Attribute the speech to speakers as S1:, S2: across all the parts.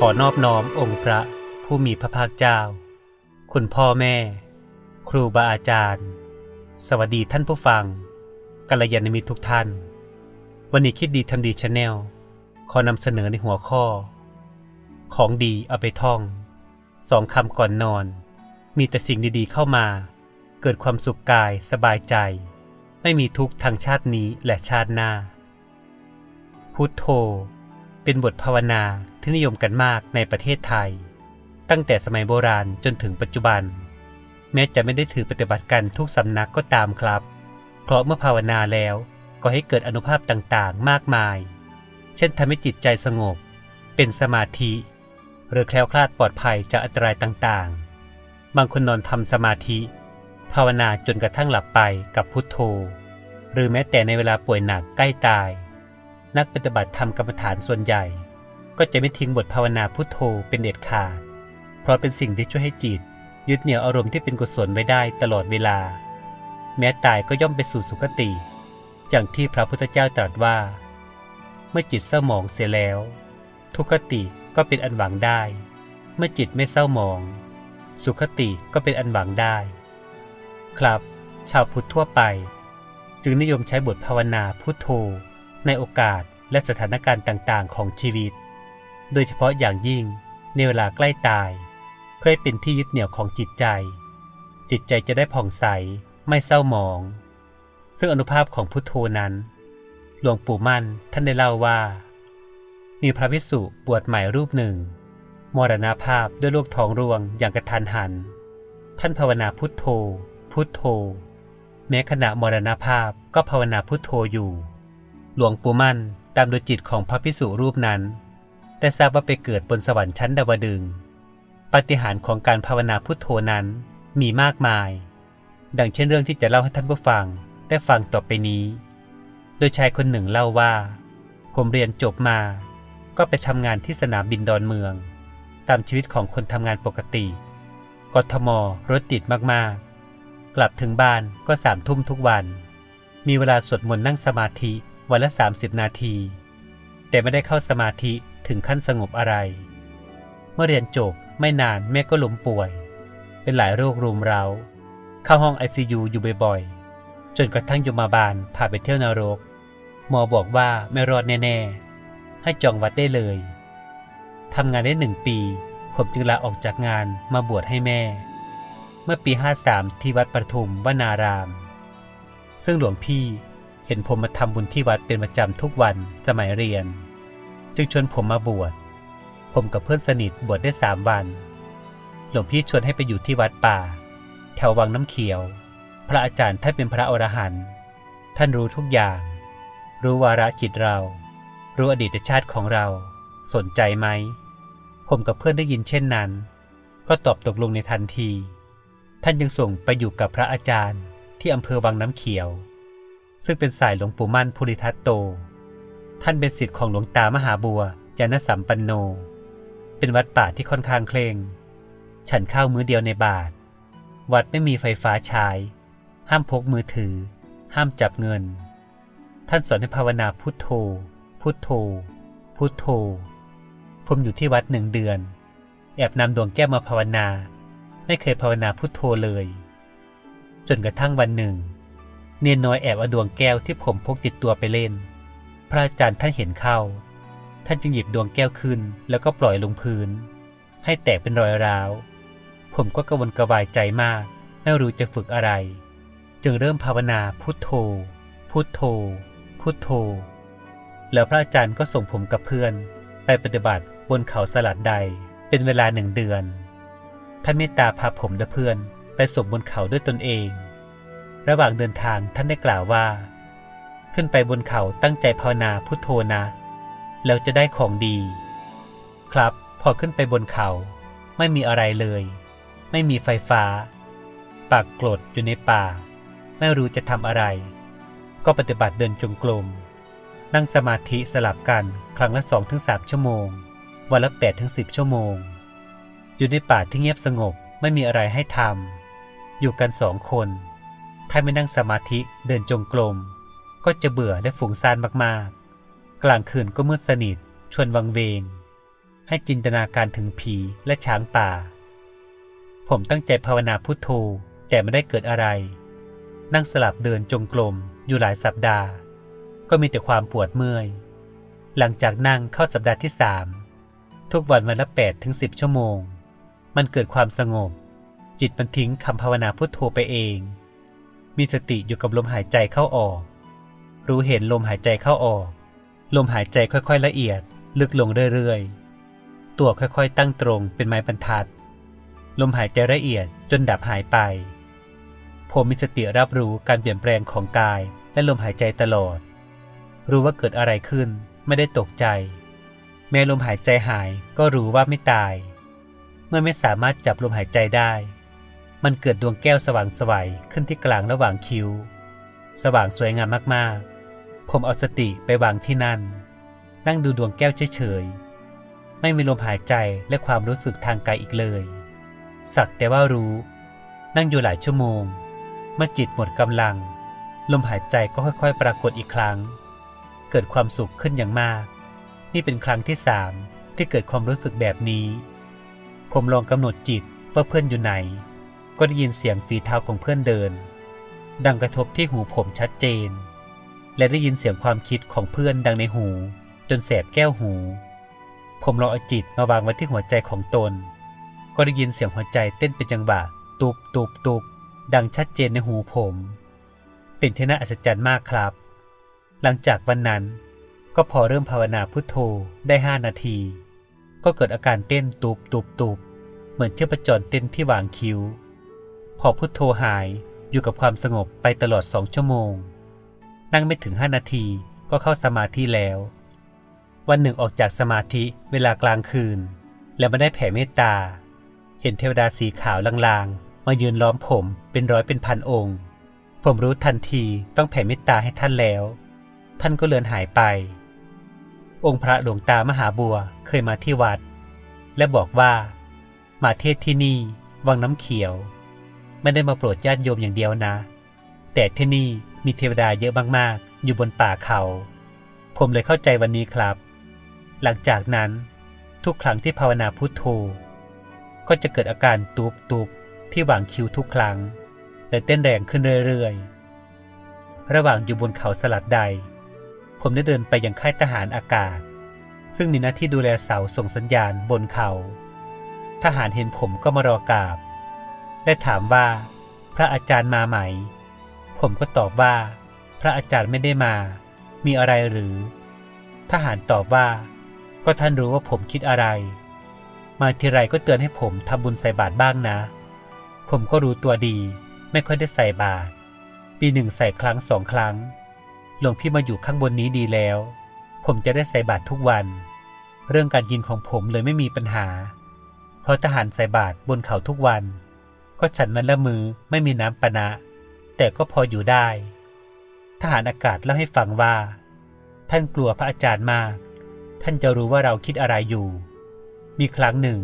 S1: ขอนอบน้อมองค์พระผู้มีพระภาคเจ้า คุณพ่อแม่ ครูบาอาจารย์ สวัสดีท่านผู้ฟังกัลยาณมิตรทุกท่าน วันนี้คิดดีทำดีชาแนลขอนำเสนอในหัวข้อ ของดีเอาไปท่อง สองคำก่อนนอน มีแต่สิ่งดีๆเข้ามา เกิดความสุขกายสบายใจ ไม่มีทุกข์ทางชาตินี้และชาติหน้า พุทโธ เป็นบทภาวนาที่นิยมกันมากในประเทศไทย ตั้งแต่สมัยโบราณจนถึงปัจจุบัน แม้จะไม่ได้ถือปฏิบัติกันทุกสำนักก็ตามครับ เพราะเมื่อภาวนาแล้วก็ให้เกิดอนุภาพต่างๆ มากมาย เช่นทำให้จิตใจสงบ เป็นสมาธิ หรือแคล้วคลาดปลอดภัยจากอันตรายต่างๆ บางคนนอนทำสมาธิ ภาวนาจนกระทั่งหลับไปกับพุทโธ หรือแม้แต่ในเวลาป่วยหนักใกล้ตาย นักปฏิบัติธรรมกรรมฐานส่วนใหญ่ ก็จะไม่ทิ้งบทภาวนาพุทโธเป็นเด็ดขาด เพราะเป็นสิ่งที่ช่วยให้จิต ยึดเหนี่ยวอารมณ์ที่เป็นกุศลไว้ได้ตลอดเวลา แม้ตายก็ย่อมไปสู่สุคติ อย่างที่พระพุทธเจ้าตรัสว่า เมื่อจิตเศร้าหมองเสียแล้ว ทุกขติก็เป็นอันหวังได้ เมื่อจิตไม่เศร้าหมอง สุขติก็เป็นอันหวังได้ ครับ ชาวพุทธทั่วไป จึงนิยมใช้บทภาวนาพุทโธ ในโอกาสและสถานการณ์ต่างๆ ของชีวิต โดยเฉพาะอย่างยิ่งในเวลาใกล้ตาย เพื่อเป็นที่ยึดเหนี่ยวของจิตใจ จิตใจจะได้ผ่องใสไม่เศร้าหมอง ซึ่งอนุภาพของพุทโธนั้น หลวงปู่มั่นท่านได้เล่าว่า มีพระภิกษุบวชใหม่รูปหนึ่ง มรณภาพด้วยโรคท้องร่วงอย่างกระทันหัน ท่านภาวนาพุทโธ พุทโธ แม้ขณะมรณภาพก็ภาวนาพุทโธอยู่ หลวงปู่มั่นตามดยจิตของพระภิกษุรูปนั้น แต่ทราบว่าไปเกิดบนสวรรค์ชั้นดาวดึงปฏิหารของการภาวนาพุทโธนั้นมีมากมาย ดังเช่นเรื่องที่จะเล่าให้ท่านผู้ฟังได้ฟังต่อไปนี้ โดยชายคนหนึ่งเล่าว่า ผมเรียนจบมา ก็ไปทำงานที่สนามบินดอนเมือง ตามชีวิตของคนทำงานปกติ กทมรถติดมากๆ กลับถึงบ้านก็สามทุ่มทุกวัน มีเวลาสวดมนต์นั่งสมาธิ วันละ 30 นาที แต่ไม่ได้เข้าสมาธิถึงขั้นสงบอะไร เมื่อเรียนจบไม่นานแม่ก็ล้มป่วย เป็นหลายโรครุมเร้า เข้าห้องไอซอยู่บ่อยๆ จนกระทั่งยมาบาลพาไปเที่ยวนรก หมอบอกว่าไม่รอดแน่ๆ ให้จองวัดได้เลยทำงานได้หนึ่งปี ผมจึงลาออกจากงานมาบวชให้แม่ เมื่อปี 53 ที่วัดประทุมวนาราม ซึ่งหลวงพี่ เห็นผมมาทำบุญที่วัดเป็นประจำทุกวันสมัยเรียน จึงชวนผมมาบวช ผมกับเพื่อนสนิทบวชได้สามวัน หลวงพี่ชวนให้ไปอยู่ที่วัดป่า แถววังน้ำเขียว พระอาจารย์ท่านเป็นพระอรหันต์ท่านรู้ทุกอย่าง รู้วาระจิตเรา รู้อดีตชาติของเรา สนใจไหม ผมกับเพื่อนได้ยินเช่นนั้น ก็ตอบตกลงในทันที ท่านยังส่งไปอยู่กับพระอาจารย์ที่อำเภอวังน้ำเขียว ซึ่งเป็นสายหลวงปู่มั่นภูริทัตโต ท่านเป็นศิษย์ของหลวงตามหาบัวยานสัมปันโน เป็นวัดป่าที่ค่อนข้างเคร่ง ฉันข้าวมื้อเดียวในบาท วัดไม่มีไฟฟ้าใช้ ห้ามพกมือถือ ห้ามจับเงิน ท่านสอนให้ภาวนาพุทโธ พุทโธ พุทโธ ผมอยู่ที่วัดหนึ่งเดือน แอบนำดวงแก้วมาภาวนา ไม่เคยภาวนาพุทโธเลย จนกระทั่งวันหนึ่ง เนียนน้อยแอบเอาดวงแก้วที่ผมพกติดตัวไปเล่น พระอาจารย์ท่านเห็นเข้า ท่านจึงหยิบดวงแก้วขึ้นแล้วก็ปล่อยลงพื้น ให้แตกเป็นรอยร้าว ผมก็กระวนกระวายใจมาก ไม่รู้จะฝึกอะไร จึงเริ่มภาวนาพุทโธ พุทโธ พุทโธ แล้วพระอาจารย์ก็ส่งผมกับเพื่อน ไปปฏิบัติบนเขาสลัดใด เป็นเวลาหนึ่งเดือน ท่านเมตตาพาผมและเพื่อนไปสมบนเขาด้วยตนเอง ระหว่างเดินทางท่านได้กล่าวว่า ขึ้นไปบนเขาตั้งใจภาวนาพุทโธนะ แล้วจะได้ของดี ครับ พอขึ้นไปบนเขา ไม่มีอะไรเลย ไม่มีไฟฟ้า ปากกรดอยู่ในป่า ไม่รู้จะทำอะไร ก็ปฏิบัติเดินจงกรมนั่งสมาธิสลับกันครั้งละสองถึงสามชั่วโมง วันละแปดถึงสิบชั่วโมง อยู่ในป่าที่เงียบสงบไม่มีอะไรให้ทำอยู่กันสองคน ถ้าไม่นั่งสมาธิเดินจงกรมก็จะเบื่อและฝุ่งซ่านมากๆ กลางคืนก็มืดสนิท ชวนวังเวง ให้จินตนาการถึงผีและช้างป่า ผมตั้งใจภาวนาพุทโธแต่ไม่ได้เกิดอะไร นั่งสลับเดินจงกรมอยู่หลายสัปดาห์ ก็มีแต่ความปวดเมื่อย หลังจากนั่งเข้าสัปดาห์ที่สามทุกวันวันละ8ถึง10 ชั่วโมง มันเกิดความสงบ จิตมันทิ้งคำภาวนาพุทโธไปเอง มีสติอยู่กับลมหายใจเข้าออก รู้เห็นลมหายใจเข้าออก ลมหายใจค่อยๆละเอียด ลึกลงเรื่อยๆ ตัวค่อยๆตั้งตรงเป็นไม้บรรทัด ลมหายใจละเอียดจนดับหายไป ผมมีสติรับรู้การเปลี่ยนแปลงของกายและลมหายใจตลอด รู้ว่าเกิดอะไรขึ้นไม่ได้ตกใจ แม้ลมหายใจหายก็รู้ว่าไม่ตาย เมื่อไม่สามารถจับลมหายใจได้ มันเกิดดวงแก้วสว่างสวัยขึ้นที่กลางระหว่างคิ้ว สว่างสวยงามมากๆ ผมเอาสติไปวางที่นั่น นั่งดูดวงแก้วเฉยๆ ไม่มีลมหายใจและความรู้สึกทางกายอีกเลย สักแต่ว่ารู้ นั่งอยู่หลายชั่วโมง เมื่อจิตหมดกำลัง ลมหายใจก็ค่อยๆ ปรากฏอีกครั้ง เกิดความสุขขึ้นอย่างมาก นี่เป็นครั้งที่สามที่เกิดความรู้สึกแบบนี้ ผมลองกำหนดจิตว่าเพื่อนอยู่ไหน ก็ได้ยินเสียงฝีเท้าของเพื่อนเดิน ดังกระทบที่หูผมชัดเจน และได้ยินเสียงความคิดของเพื่อนดังในหู จนแสบแก้วหู ผมลองเอาจิตมาวางไว้ที่หัวใจของตน ก็ได้ยินเสียงหัวใจเต้นเป็นจังหวะตุบตุบตุบดังชัดเจนในหูผม เป็นที่น่าอัศจรรย์มากครับ หลังจากวันนั้นก็พอเริ่มภาวนาพุทโธได้ห้านาที ก็เกิดอาการเต้นตุบตุบตุบเหมือนเชือประจรเต้นที่วางคิ้ว พอพุทโธหายอยู่กับความสงบไปตลอดสองชั่วโมง นั่งไม่ถึงห้านาทีก็เข้าสมาธิแล้ว วันหนึ่งออกจากสมาธิเวลากลางคืน แล้วมาได้แผ่เมตตา เห็นเทวดาสีขาวลางๆ มายืนล้อมผมเป็นร้อยเป็นพันองค์ ผมรู้ทันทีต้องแผ่เมตตาให้ท่านแล้ว ท่านก็เลือนหายไป องค์พระหลวงตามหาบัวเคยมาที่วัด และบอกว่า มาเทศที่นี่ วังน้ำเขียว ไม่ได้มาโปรดญาติโยมอย่างเดียวนะ แต่ที่นี่มีเทวดาเยอะมากๆ อยู่บนป่าเขา ผมเลยเข้าใจวันนี้ครับ หลังจากนั้นทุกครั้งที่ภาวนาพุทโธก็จะเกิดอาการตูบตูบที่หว่างคิ้วทุกครั้ง และเต้นแรงขึ้นเรื่อยๆ ระหว่างอยู่บนเขาสลัดใด ผมได้เดินไปยังค่ายทหารอากาศ ซึ่งมีหน้าที่ดูแลเสาส่งสัญญาณบนเขา ทหารเห็นผมก็มารอกราบ และถามว่า พระอาจารย์มาไหม ผมก็ตอบว่า พระอาจารย์ไม่ได้มา มีอะไรหรือ ทหารตอบว่า ก็ท่านรู้ว่าผมคิดอะไร มาทีไรก็เตือนให้ผมทำบุญใส่บาตรบ้างนะ ผมก็รู้ตัวดี ไม่ค่อยได้ใส่บาตร ปีหนึ่งใส่ครั้งสองครั้ง หลวงพี่มาอยู่ข้างบนนี้ดีแล้ว ผมจะได้ใส่บาตรทุกวัน เรื่องการกินของผมเลยไม่มีปัญหา เพราะทหารใส่บาตรบนเขาทุกวัน ก็ฉันมันละมือไม่มีน้ำปนะ แต่ก็พออยู่ได้ ทหารอากาศเล่าให้ฟังว่า ท่านกลัวพระอาจารย์มาก ท่านจะรู้ว่าเราคิดอะไรอยู่ มีครั้งหนึ่ง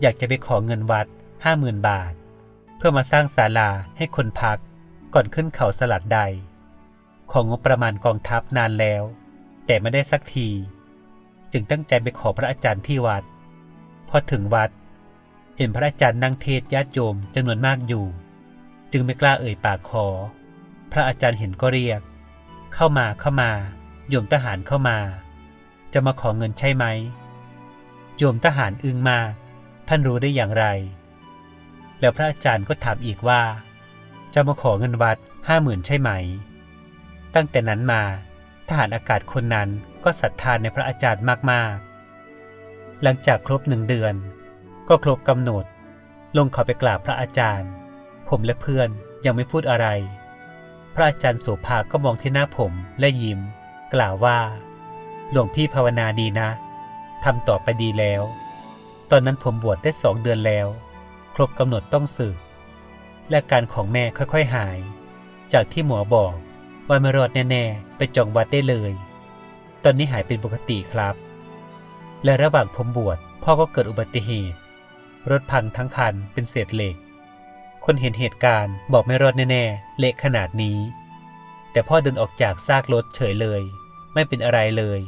S1: อยากจะไปขอเงินวัดห้าหมื่นบาท เพื่อมาสร้างศาลาให้คนพัก ก่อนขึ้นเขาสลัดใด ของงบประมาณกองทัพนานแล้ว แต่ไม่ได้สักที จึงตั้งใจไปขอพระอาจารย์ที่วัด พอถึงวัด เห็นพระอาจารย์นั่งเทศญาติโยมจำนวนมากอยู่ จึงไม่กล้าเอ่ยปากขอ พระอาจารย์เห็นก็เรียก เข้ามาเข้ามาโยมทหารเข้ามา จะมาขอเงินใช่ไหมโยมทหารอึ้งมากท่านรู้ได้อย่างไร แล้วพระอาจารย์ก็ถามอีกว่า จะมาขอเงินวัดห้าหมื่นใช่ไหม ตั้งแต่นั้นมาทหารอากาศคนนั้นก็ศรัทธานในพระอาจารย์มากๆ หลังจากครบหนึ่งเดือน ก็ครบกำหนด ลงเขาไปกราบพระอาจารย์ ผมและเพื่อนยังไม่พูดอะไร พระอาจารย์โสภาก็มองที่หน้าผมและยิ้ม กล่าวว่า หลวงพี่ภาวนาดีนะทำต่อไปดีแล้ว ตอนนั้นผมบวชได้สองเดือนแล้ว ครบกำหนดต้องสึก และการของแม่ค่อยๆหาย จากที่หมอบอกว่าไม่รอดแน่ๆ ไปจองวัดได้เลย ตอนนี้หายเป็นปกติครับ และระหว่างผมบวชพ่อก็เกิดอุบัติเหตุ รถพังทั้งคันเป็นเศษเหล็ก คนเห็นเหตุการณ์บอกไม่รอดแน่ๆ เละขนาดนี้ แต่พ่อเดินออกจากซากรถเฉยเลย ไม่เป็นอะไรเลย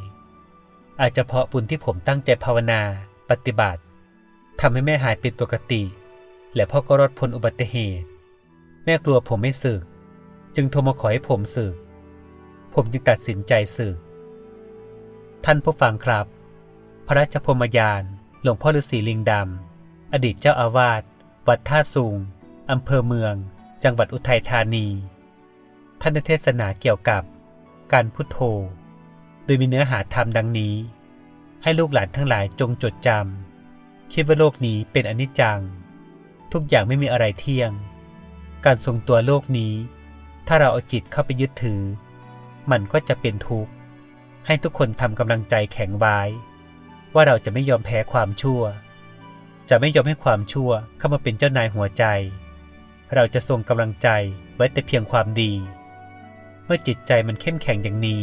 S1: อาจจะเพราะบุญที่ผมตั้งใจภาวนาปฏิบัติทำให้แม่หายเป็นปกติ และพ่อก็รอดพ้นอุบัติเหตุ แม่กลัวผมไม่สึก จึงโทรมาขอให้ผมสึก ผมจึงตัดสินใจสึก ท่านผู้ฟังครับ พระราชพมยานหลวงพ่อฤาษีลิงดำ อดีตเจ้าอาวาสวัดท่าสูงอำเภอเมือง จังหวัดอุทัยธานี ท่านเทศนาเกี่ยวกับการพุทโธ โดยมีเนื้อหาธรรมดังนี้ ให้ลูกหลานทั้งหลายจงจดจำคิดว่าโลกนี้เป็นอนิจจัง ทุกอย่างไม่มีอะไรเที่ยง การทรงตัวโลกนี้ ถ้าเราเอาจิตเข้าไปยึดถือ มันก็จะเป็นทุกข์ ให้ทุกคนทำกำลังใจแข็งไว้ ว่าเราจะไม่ยอมแพ้ความชั่ว จะไม่ยอมให้ความชั่วเข้ามาเป็นเจ้านายหัวใจ เราจะทรงกำลังใจไว้แต่เพียงความดี เมื่อจิตใจมันเข้มแข็งอย่างนี้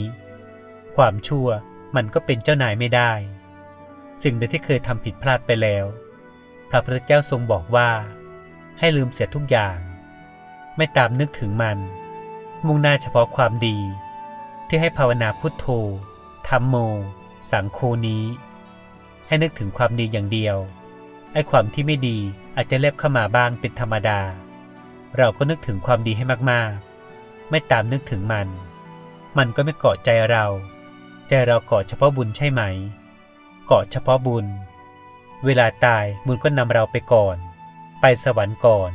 S1: ความชั่วมันก็เป็นเจ้านายไม่ได้ สิ่งใดที่เคยทำผิดพลาดไปแล้ว พระพุทธเจ้าทรงบอกว่า ให้ลืมเสียทุกอย่าง ไม่ตามนึกถึงมัน มุ่งหน้าเฉพาะความดี ที่ให้ภาวนาพุทโธธรรมโม สังโฆนี้ ให้นึกถึงความดีอย่างเดียว ไอ้ความที่ไม่ดีอาจจะเล็บเข้ามาบ้างเป็นธรรมดา เราก็นึกถึงความดีให้มากๆ ไม่ตามนึกถึงมัน มันก็ไม่เกาะใจเรา ใจเราเกาะเฉพาะบุญใช่ไหม เกาะเฉพาะบุญ เวลาตายบุญก็นำเราไปก่อน ไปสวรรค์ก่อน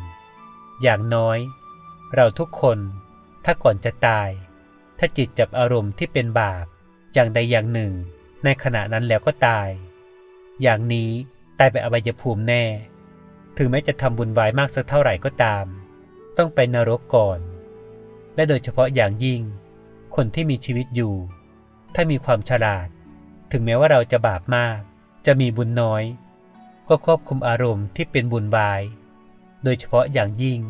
S1: อย่างน้อย เราทุกคนถ้าก่อนจะตาย ถ้าจิตจับอารมณ์ที่เป็นบาปอย่างใดอย่างหนึ่ง ในขณะนั้นแล้วก็ตาย อย่างนี้ ตายไปอบายภูมิแน่ ถึงแม้จะทำบุญไว้มากสักเท่าไหร่ก็ตาม ต้องไปนรกก่อน และโดยเฉพาะอย่างยิ่ง คนที่มีชีวิตอยู่ ถ้ามีความฉลาด ถึงแม้ว่าเราจะบาปมาก จะมีบุญน้อย ก็ควบคุมอารมณ์ที่เป็นบุญไว้โดยเฉพาะอย่างยิ่ง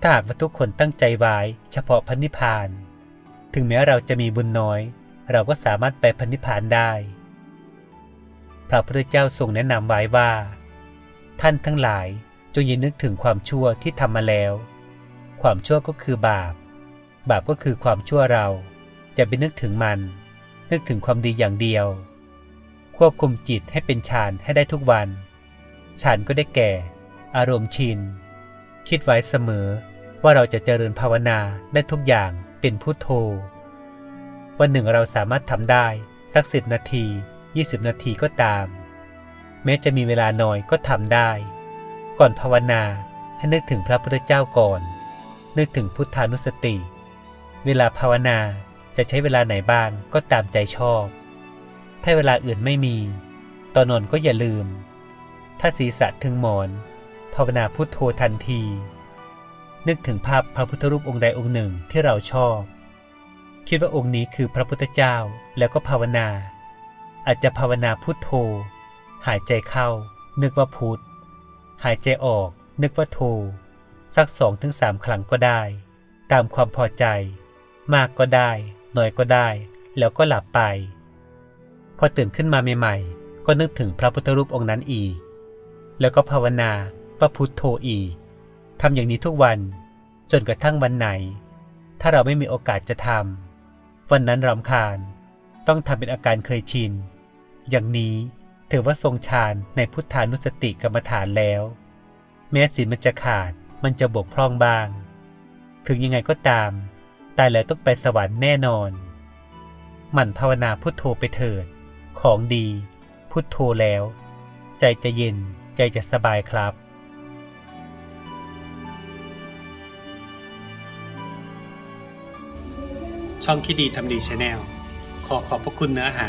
S1: ถ้าหากว่าทุกคนตั้งใจไว้เฉพาะพันนิพาน ถึงแม้เราจะมีบุญน้อย เราก็สามารถไปพันนิพานได้ พระพุทธเจ้าทรงแนะนำไว้ว่า ท่านทั้งหลายจงอย่านึกถึงความชั่วที่ทำมาแล้ว ความชั่วก็คือบาป บาปก็คือความชั่วเราจะไปนึกถึงมัน นึกถึงความดีอย่างเดียว ควบคุมจิตให้เป็นฌานให้ได้ทุกวันฌานก็ได้แก่ อารมณ์ชิน คิดไว้เสมอว่าเราจะเจริญภาวนาได้ทุกอย่างเป็นพุทโธวันหนึ่งเราสามารถทำได้สักสิบนาที 20 นาทีก็ตาม แม้จะมีเวลาน้อยก็ทำได้ ก่อนภาวนาให้นึกถึงพระพุทธเจ้าก่อน นึกถึงพุทธานุสติ เวลาภาวนาจะใช้เวลาไหนบ้างก็ตามใจชอบ ถ้าเวลาอื่นไม่มี ตอนนอนก็อย่าลืม ถ้าศีรษะถึงหมอน ภาวนาพุทโธทันที นึกถึงภาพพระพุทธรูปองค์ใดองค์หนึ่งที่เราชอบ คิดว่าองค์นี้คือพระพุทธเจ้าแล้วก็ภาวนา อาจจะภาวนาพุทโธ หายใจเข้า นึกว่าพุทหายใจออก นึกว่าโธสักสองถึงสามครั้งก็ได้ ตามความพอใจ มากก็ได้น้อยก็ได้ แล้วก็หลับไป พอตื่นขึ้นมาใหม่ๆ ก็นึกถึงพระพุทธรูปองค์นั้นอีก แล้วก็ภาวนาว่าพุทโธอีกทำอย่างนี้ทุกวันจนกระทั่งวันไหน ถ้าเราไม่มีโอกาสจะทำวันนั้นรำคาญ ต้องทำเป็นอาการเคยชิน อย่างนี้ถือว่าทรงฌานในพุทธานุสติกรรมฐานแล้ว แม้ศีลมันจะขาดมันจะบกพร่องบ้าง ถึงยังไงก็ตาม ตายแล้วต้องไปสวรรค์แน่นอน หมั่นภาวนาพุทโธไปเถิด ของดี พุทโธแล้ว ใจจะเย็นใจจะสบายครับ ช่องคิดดีทำดีชาแนลขอขอบพระคุณเนื้อหา